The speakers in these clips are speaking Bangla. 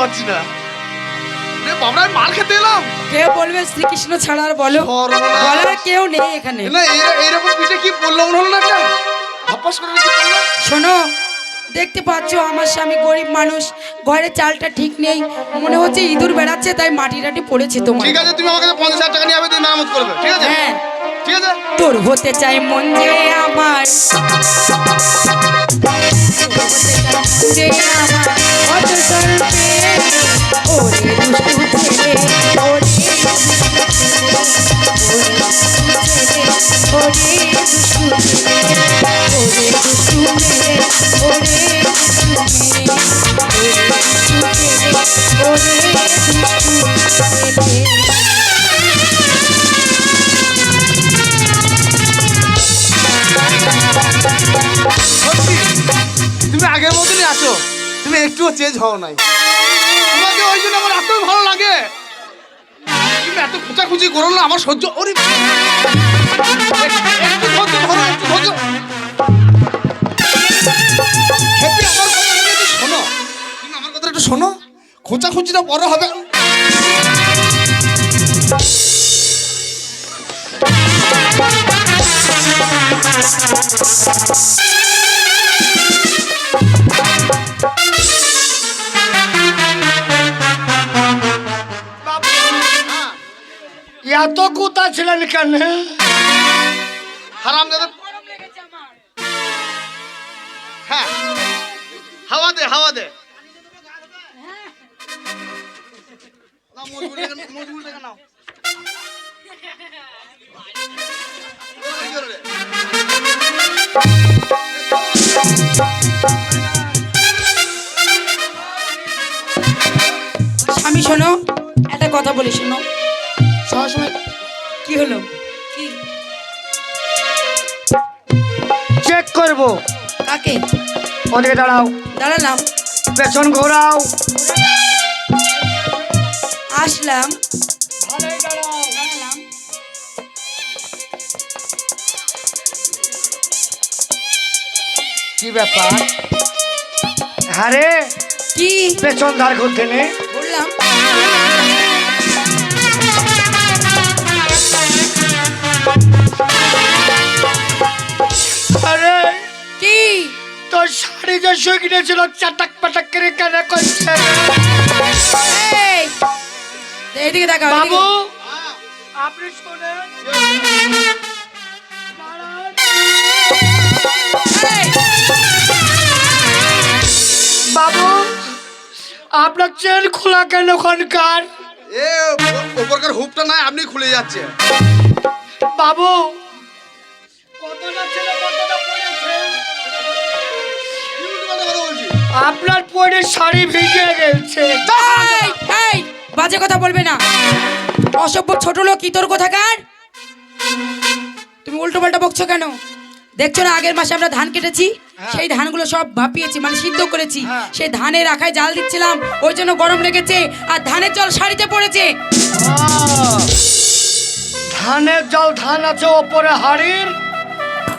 পারছি না। রে বাবরা আমি মার খেতে এলাম। কে বলবে? শ্রীকৃষ্ণ ছাড়া আর বলো। বলার কেউ নেই এখানে। না এই- পিঠে কি পড়ল হলো না এটা? হপাস করে শোনো দেখতে পাচ্ছ আমার স্বামী গরিব মানুষ। ঘরে চালটা ঠিক নেই। মনে হচ্ছে ইঁদুর বেড়াচ্ছে তাই মাটি টাটি পড়েছে তোমার। ঠিক আছে তুমি আমাকে পঞ্চাশ হাজার টাকা নিয়ে দিয়ে মেরামত করবে ঠিক আছে? হ্যাঁ। ঠিক আছে তোর হতে চাই মন যে আমার। যে আমার অত স্বল্পে ওরে দুষ্টু ছেলে, ওরে ওরে দুষ্টু ছেলে, ওরে দুষ্টু মেয়ে ওরে দুষ্টু মেয়ে ওরে দুষ্টু ছেলে, ওরে দুষ্টু ছেলে। আগের মতনই আছো তুমি একটুও চেঞ্জ হও নাই। তোমাকে ওই জন্য আমার এত ভালো লাগে। তুমি এত খোঁচাখুচি করো না, আমার সহ্য ওরে শোনো তুমি আমার একটু শোনো। খোঁচাখুচিটা বড় হবে। এত কোথা ছিলেন কেন? হারাম দাদা। হ্যাঁ। হাওয়া দে হাওয়া দে। স্বামী শোনো একটা কথা বলি শোনো। সবসময় কি হলো? কি? চেক করব। কাকে? ওদিকে দাঁড়াও। দাঁড়ালাম। পেছন ঘোরাও। আসলাম। দাঁড়ালাম কি ব্যাপার? হ্যাঁ রে কি? পেছন ধার ঘুরতে নে বললাম। তোর শাড়ি ছিল চাটাক পাটাক করে কেন করছে। এই, এইদিকে দেখা বাবু আপনি শোনেন। বাবু আপনার চেন খোলা কেন ওখানকার? এ ওপরকার হুপটা নাই আপনি খুলে যাচ্ছে বাবু কতটা ছিল আপনার পরে শাড়ি ভিজে গেছে। এই, এই, বাজে কথা বলবে না। অসভ্য ছোট লোক কি তোর কোথাকার? তুমি উল্টো পাল্টা বকছো কেন? দেখছ না আগের মাসে আমরা ধান কেটেছি? সেই ধানগুলো সব ভাপিয়েছি মানে সিদ্ধ করেছি। হ্যাঁ। সেই ধানের রাখায় জাল দিচ্ছিলাম ওই জন্য গরম লেগেছে আর ধানের জল শাড়িতে পড়েছে। ধানের জল ধান আছে ওপরে হাড়ির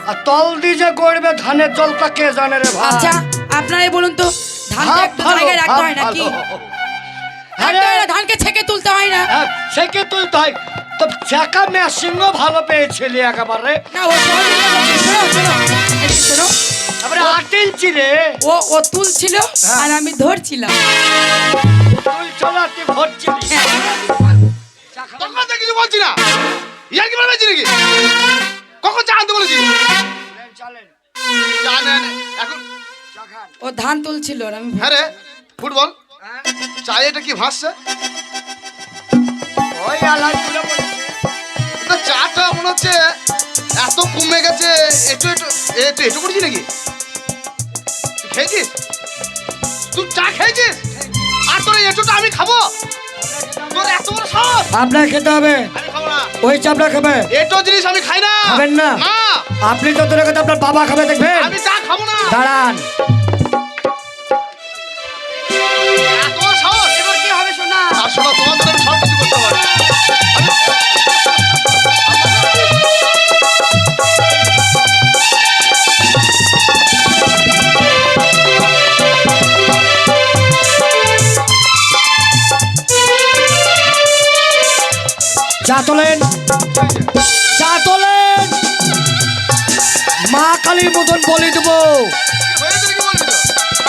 আর তল দিয়ে যে করবে ধানের জলটা কে জানে রে ভাই? আচ্ছা আপনারাই বলুন তো জায়গায় রাখতে হয় নাকি? রাখতে হয় না, ধানকে ছেঁকে তুলতে হয় না। হ্যাঁ, তুলতে হয়। তো চাকা মেশিনও ভালো পেয়েছিলি একেবারে। না ও সহযোগিতা করছে। শোনো শোনো এদিকে শোনো। তারপরে আট ইঞ্চি রে ও ও তুলছিল আর আমি ধরছিলাম। তুই হ্যাঁ। কিছু বলছি না? ইয়ার কি বলেছি নাকি কখন চা আনতে বলেছি এখন ও ধান তুলছিল আমি হ্যাঁ রে ফুটবল? হ্যাঁ। চায়ে এটা কি ভাসছে? ওই আলাদ করে বলেছে। এটা চাটা মনে হচ্ছে এত কমে গেছে একটু একটু এ তুই একটু করেছিস নাকি? খেয়েছিস? তুই চা খেয়েছিস? আর তোর এটুটা আমি খাব? তোর এত বড় আপনার খেতে হবে। খাব না। ওই চাপড়া খাবে। এটো জিনিস আমি খাই না। খাবেন না? না। আপনি তো দূরে কথা আপনার বাবা খাবে দেখবেন? আমি চা খাব না। দাঁড়ান।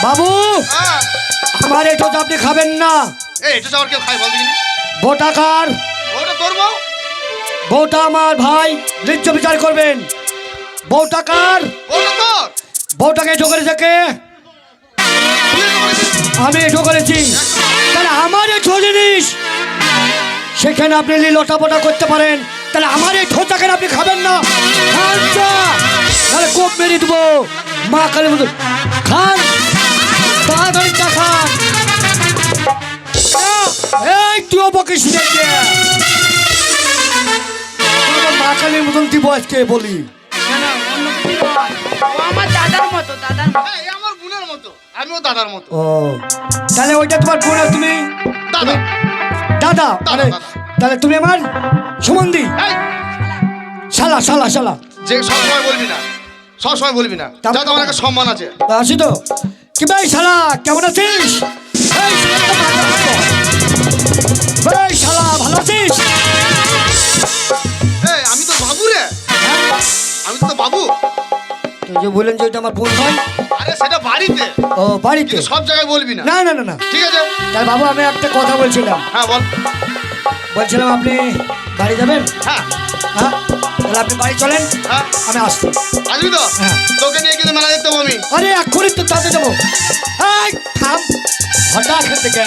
বাবু! হ্যাঁ। আমার এটো তো আপনি খাবেন না। এই এটা চাওয়ার কেউ খাই বল দেখিনি? বউটা ওটা তোর বউ? বউটা আমার ভাই নিত্য বিচার করবেন। বউটা কার? ওটা তোর? বউটাকে এটো করেছে কে আমি এটো করেছি। তাহলে আমার এটো জিনিস। সেখানে আপনি লোটাপটা করতে পারেন। তাহলে আমার এই ঠোঁটাকে আপনি খাবেন না। খান তাহলে কোপ মেরে দেবো। মা কালী মতন খান তাড়াতাড়ি চা এই তুইও বকে শুনেছে মা কালীর মতন দিব আজকে বলি। না, না, অন্য কিছু নয়। ও আমার দাদার মতো দাদার মতো। আমার বোনের মতো। আমিও দাদার মতো। ও তাহলে ওইটা তোমার বোন আর তুমি? দাদা। দাদা তাহলে তুমি আমার সুমন্দি? এই। শালা শালা শালা। যে সব সময় বলবি না সব সময় বলবি না। তা- তো আমার একটা সম্মান আছে। তা আসি তো? কি ভাই শালা কেমন আছিস? এই শালা ভালো আছিস? আমি তো বাবু রে। আমি তো বাবু। যে বললেন যে ওইটা আমার বোন হয়? আরে সেটা বাড়িতে। ও বাড়িতে? সব জায়গায় বলবি না। না না না ঠিক আছে। তাই বাবু আমি একটা কথা বলছিলাম। হ্যাঁ বল। বলছিলাম আপনি বাড়ি যাবেন? হ্যাঁ। হ্যাঁ? তাহলে আপনি বাড়ি চলেন। হ্যাঁ। আমি আসছি। আসবি তো? হ্যাঁ। তোকে নিয়ে কিন্তু মেলা যেতে আমি। আরে এক্ষুনি তো তাতে যাব। থাম। এখান থেকে।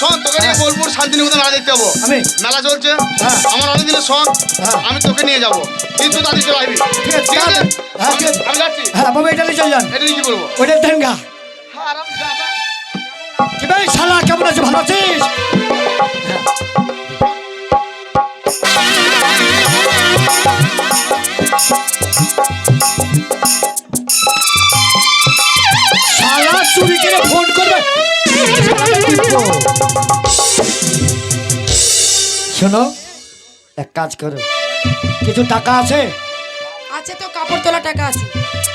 শোন তোকে নিয়ে বোলপুর শান্তিনিকেতন মেলা দেখতে যাব আমি? মেলা চলছে। হ্যাঁ। আমার অনেক দিনের শখ। হ্যাঁ। আমি তোকে নিয়ে যাব। কিন্তু তাদের চলে আসবি। ঠিক আছে, হ্যাঁ, আমি যাচ্ছি। হ্যাঁ বাবু এটা নিয়ে চল যান। এটা নিয়ে কি করব ওইটা দেন গা হ্যাঁ। কি ভাই শালা কেমন আছে ভালো আছিস? শালা চুরি করে ফোন করবে? শোনো এক কাজ করো। কিছু টাকা আছে? আছে তো কাপড় তোলা টাকা আছে।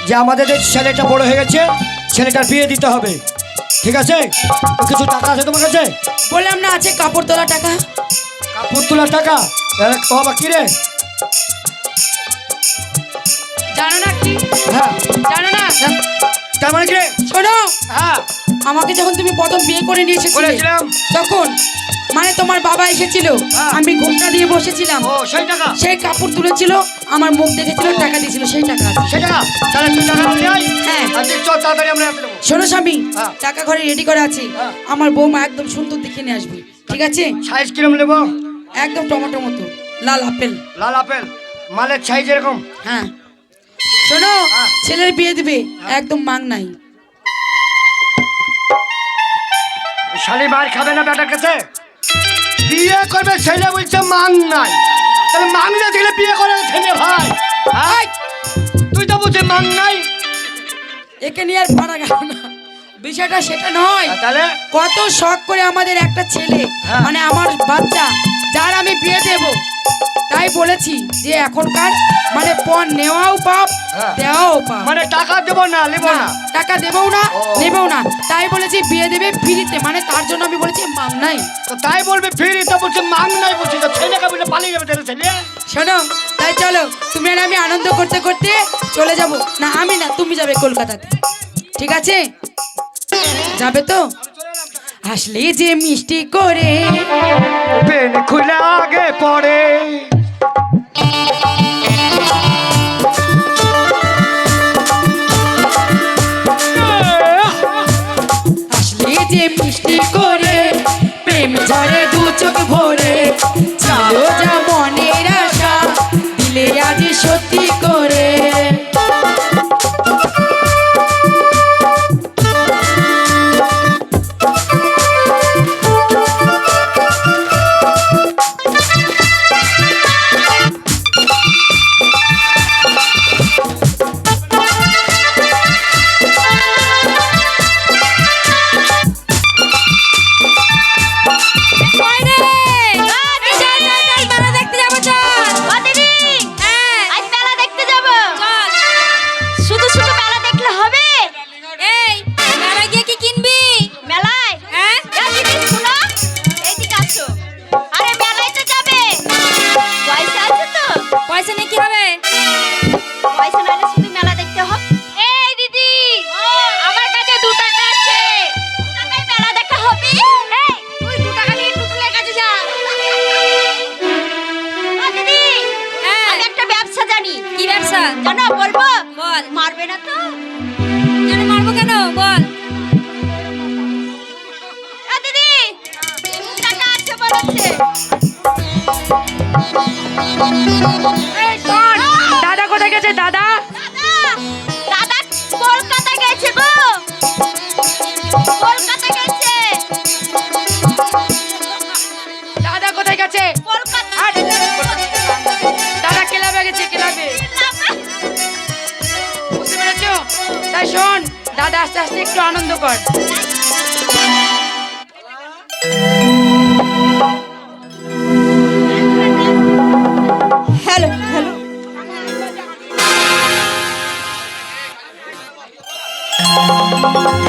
যে আমাদের এই ছেলেটা বড় হয়ে গেছে ছেলেটার বিয়ে দিতে হবে। ঠিক আছে? কিছু টাকা আছে তোমার কাছে? বললাম না আছে কাপড় তোলা টাকা। কাপড় তোলার টাকা? বাবা কি রে? জানো না কি? হ্যাঁ। জানো না? তার মানে কি? শোনো। হ্যাঁ। আমাকে যখন তুমি প্রথম বিয়ে করে নিয়ে এসেছিলে তখন মানে তোমার বাবা এসেছিল হ্যাঁ। আমি ঘুমটা দিয়ে বসেছিলাম। ও সেই টাকা। সেই কাপড় তুলেছিল আমার মুখ দেখেছিল টাকা দিয়েছিল সেই টাকা আছে। সেই টাকা? তাহলে তুই টাকা হ্যাঁ। চল তাড়াতাড়ি আমরা শোনো স্বামী হ্যাঁ। টাকা ঘরে রেডি করে আছে। আমার বৌমা একদম সুন্দর দেখে নিয়ে আসবে। ঠিক আছে? সাইজ কিরম নেব? একদম টমেটো মতো। লাল আপেল। লাল আপেল। মালের সাইজ এরকম? হ্যাঁ। শোনো। ছেলের বিয়ে দিবে একদম মাং নাই। শালি মার খাবে না বেটার কাছে? বিয়ে করবে ছেলে বলছে মান নাই। তাহলে মান না দিলে বিয়ে করে ছেলে ভাই? তুই তো বলছিস মান নাই। একে নিয়ে আর পারা গেল না। বিষয়টা সেটা নয়। তাহলে? কত শখ করে আমাদের একটা ছেলে হ্যাঁ। মানে আমার বাচ্চা যার আমি বিয়ে দেব তাই বলেছি যে এখনকার মানে পণ নেওয়াও পাপ হ্যাঁ। দেওয়াও পাপ। মানে টাকা দেবো না নেব না টাকা দেবও না ও। নেবও না। তাই বলেছি বিয়ে দেবে ফ্রিতে মানে তার জন্য আমি বলেছি মাং নাই। তো তাই বলবি ফিরি তো বলছে মান নাই বলছি তো ছেলেকে বলে পালিয়ে যাবে তাহলে ছেলে। শোনো তাই চলো তুমি আর আমি আনন্দ করতে করতে চলে যাব। না আমি না তুমি যাবে কলকাতাতে। ঠিক আছে? যাবে তো? আসলে যে মিষ্টি করে পেন খুলে আগে পড়ে। দাদা আস্তে আস্তে একটু আনন্দ কর। Hello hello.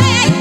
এই,